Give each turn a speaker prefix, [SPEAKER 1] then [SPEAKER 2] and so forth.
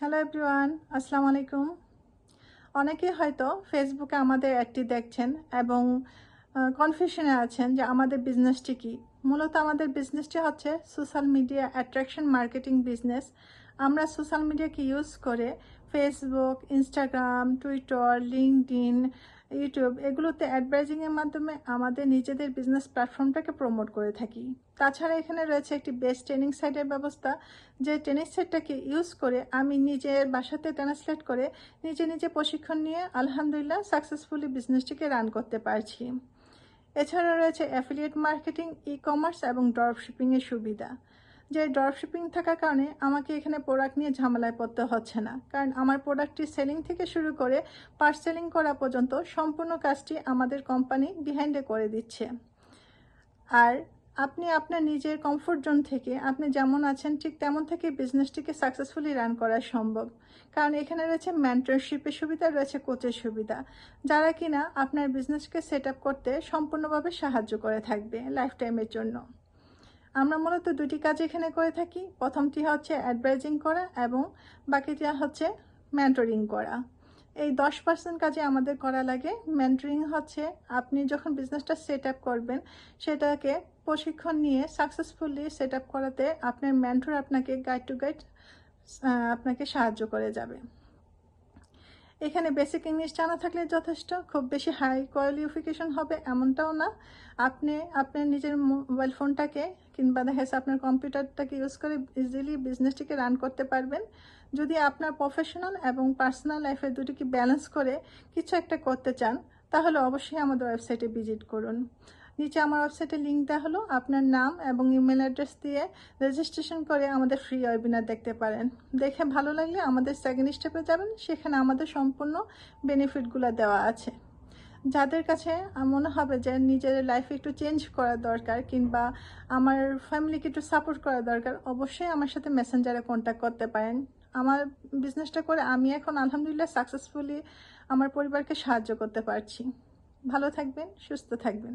[SPEAKER 1] Hello everyone আসসালামু আলাইকুম অনেকেই হয়তো ফেসবুকে আমাদের একটি দেখছেন এবং কনফিউশনে আছেন যে আমাদের বিজনেসটি কি। মূলত আমাদের বিজনেসটি হচ্ছে social media attraction marketing business আমরা সোশ্যাল মিডিয়াকে ইউজ করে Facebook Instagram Twitter LinkedIn YouTube এগুলোতে অ্যাডভার্টাইজিংয়ের মাধ্যমে আমাদের নিজেদের বিজনেস প্ল্যাটফর্মটাকে প্রমোট করে থাকি। তাছাড়া এখানে রয়েছে একটি বেস্ট ট্রেনিং সাইটের ব্যবস্থা, যে ট্রেনিং সাইটটাকে ইউজ করে আমি নিজের বাসাতে ট্রান্সলেট করে নিজে নিজে প্রশিক্ষণ নিয়ে আলহামদুলিল্লাহ সাকসেসফুলি বিজনেসটিকে রান করতে পারছি। এছাড়া রয়েছে অ্যাফিলিয়েট মার্কেটিং ই কমার্স এবং ড্রপ শিপিংয়ের সুবিধা। যে ড্রপ শিপিং থাকার কারণে আমাকে এখানে প্রোডাক্ট নিয়ে ঝামেলায় পড়তে হচ্ছে না। কারণ আমার প্রোডাক্টটি সেলিং থেকে শুরু করে পার্সেলিং করা পর্যন্ত সম্পূর্ণ কাজটি আমাদের কোম্পানি বিহাইন্ডে করে দিচ্ছে। আর আপনি আপনার নিজের কমফোর্ট জোন থেকে, আপনি যেমন আছেন, ঠিক তেমন থেকে বিজনেসটিকে সাকসেসফুলি রান করা সম্ভব। কারণ এখানে রয়েছে মেন্টরশিপের সুবিধা, রয়েছে কোচের সুবিধা। যারা কিনা আপনার বিজনেসকে সেট করতে সম্পূর্ণভাবে সাহায্য করে থাকবে লাইফ টাইমের জন্য। আমরা মূলত দুটি কাজ এখানে করে থাকি। প্রথমটি হচ্ছে অ্যাডভাইজিং করা এবং বাকিটি হচ্ছে ম্যান্টরিং করা। এই দশ পার্সেন্ট কাজে আমাদের করা লাগে। মেন্টরিং হচ্ছে আপনি যখন বিজনেসটা সেট আপ করবেন, সেটাকে প্রশিক্ষণ নিয়ে সাকসেসফুলি সেট আপ করাতে আপনার মেন্টর আপনাকে গাইড টু গাইড আপনাকে সাহায্য করে যাবে। এখানে বেসিক ইংলিশ জানা থাকলে যথেষ্ট, খুব বেশি হাই কোয়ালিফিকেশন হবে এমনটাও না। আপনি, আপনার নিজের মোবাইল ফোনটাকে কিংবা দেখা যাচ্ছে আপনার কম্পিউটারটাকে ইউজ করে ইজিলি বিজনেসটিকে রান করতে পারবেন। যদি আপনার প্রফেশনাল এবং পার্সোনাল লাইফের দুটিকে ব্যালেন্স করে কিছু একটা করতে চান, তাহলে অবশ্যই আমাদের ওয়েবসাইটে ভিজিট করুন। নিচে আমার ওয়েবসাইটে লিঙ্ক দেওয়া হলো, আপনার নাম এবং ইমেল অ্যাড্রেস দিয়ে রেজিস্ট্রেশন করে আমাদের ফ্রি ওয়েবিনার দেখতে পারেন। দেখে ভালো লাগলে আমাদের সেকেন্ড স্টেপে যাবেন, সেখানে আমাদের সম্পূর্ণ বেনিফিটগুলো দেওয়া আছে। যাদের কাছে মনে হবে যে নিজের লাইফে একটু চেঞ্জ করা দরকার কিংবা আমার ফ্যামিলিকে একটু সাপোর্ট করা দরকার, অবশ্যই আমার সাথে মেসেঞ্জারে কন্ট্যাক্ট করতে পারেন। আমার বিজনেসটা করে আমি এখন আলহামদুলিল্লাহ সাকসেসফুলি আমার পরিবারকে সাহায্য করতে পারছি। ভালো থাকবেন, সুস্থ থাকবেন।